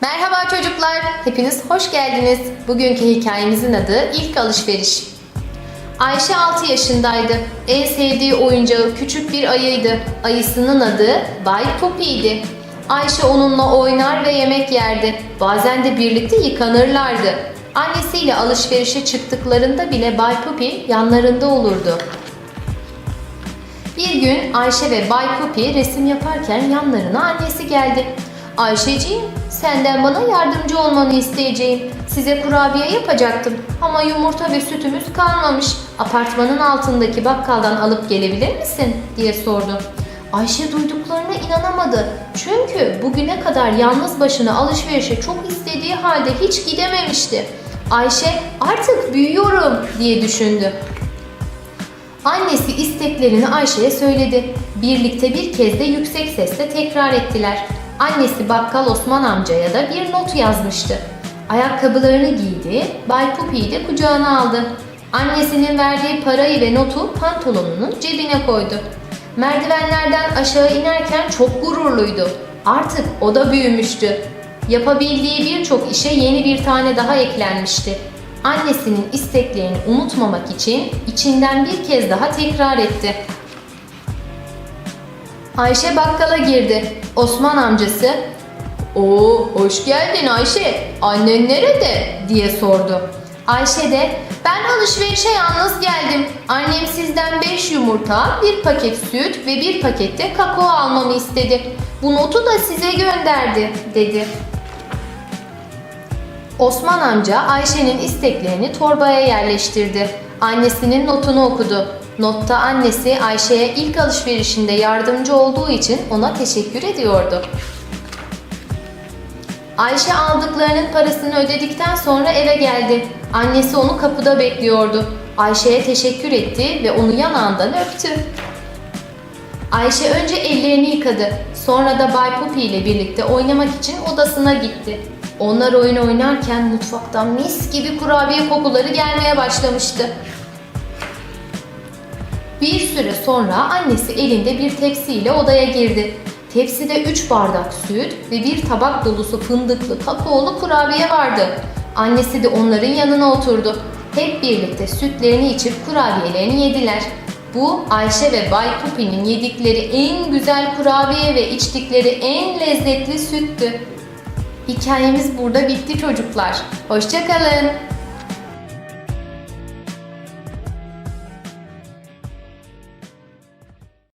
Merhaba çocuklar, hepiniz hoş geldiniz. Bugünkü hikayemizin adı İlk Alışveriş. Ayşe 6 yaşındaydı. En sevdiği oyuncağı küçük bir ayıydı. Ayısının adı Bay Poppy'ydi. Ayşe onunla oynar ve yemek yerdi. Bazen de birlikte yıkanırlardı. Annesiyle alışverişe çıktıklarında bile Bay Poppy yanlarında olurdu. Bir gün Ayşe ve Bay Poppy resim yaparken yanlarına annesi geldi. Ayşeciğim, senden bana yardımcı olmanı isteyeceğim. Size kurabiye yapacaktım ama yumurta ve sütümüz kalmamış. Apartmanın altındaki bakkaldan alıp gelebilir misin? diye sordu. Ayşe duyduklarına inanamadı. Çünkü bugüne kadar yalnız başına alışverişe çok istediği halde hiç gidememişti. Ayşe artık büyüyorum diye düşündü. Annesi isteklerini Ayşe'ye söyledi. Birlikte bir kez de yüksek sesle tekrar ettiler. Annesi bakkal Osman amcaya da bir not yazmıştı. Ayakkabılarını giydi, Bay Pupi'yi de kucağına aldı. Annesinin verdiği parayı ve notu pantolonunun cebine koydu. Merdivenlerden aşağı inerken çok gururluydu. Artık o da büyümüştü. Yapabildiği birçok işe yeni bir tane daha eklenmişti. Annesinin isteklerini unutmamak için içinden bir kez daha tekrar etti. Ayşe bakkala girdi. Osman amcası, "Oo, hoş geldin Ayşe. Annen nerede?" diye sordu. Ayşe de, "Ben alışverişe yalnız geldim. Annem sizden 5 yumurta, bir paket süt ve bir pakette kakao almamı istedi. Bu notu da size gönderdi." dedi. Osman amca Ayşe'nin isteklerini torbaya yerleştirdi. Annesinin notunu okudu. Notta annesi Ayşe'ye ilk alışverişinde yardımcı olduğu için ona teşekkür ediyordu. Ayşe aldıklarının parasını ödedikten sonra eve geldi. Annesi onu kapıda bekliyordu. Ayşe'ye teşekkür etti ve onu yanağından öptü. Ayşe önce ellerini yıkadı. Sonra da Bay Poppy ile birlikte oynamak için odasına gitti. Onlar oyun oynarken mutfaktan mis gibi kurabiye kokuları gelmeye başlamıştı. Bir süre sonra annesi elinde bir tepsiyle odaya girdi. Tepside 3 bardak süt ve bir tabak dolusu fındıklı kakaolu kurabiye vardı. Annesi de onların yanına oturdu. Hep birlikte sütlerini içip kurabiyelerini yediler. Bu Ayşe ve Bay Pupi'nin yedikleri en güzel kurabiye ve içtikleri en lezzetli süttü. Hikayemiz burada bitti çocuklar. Hoşçakalın.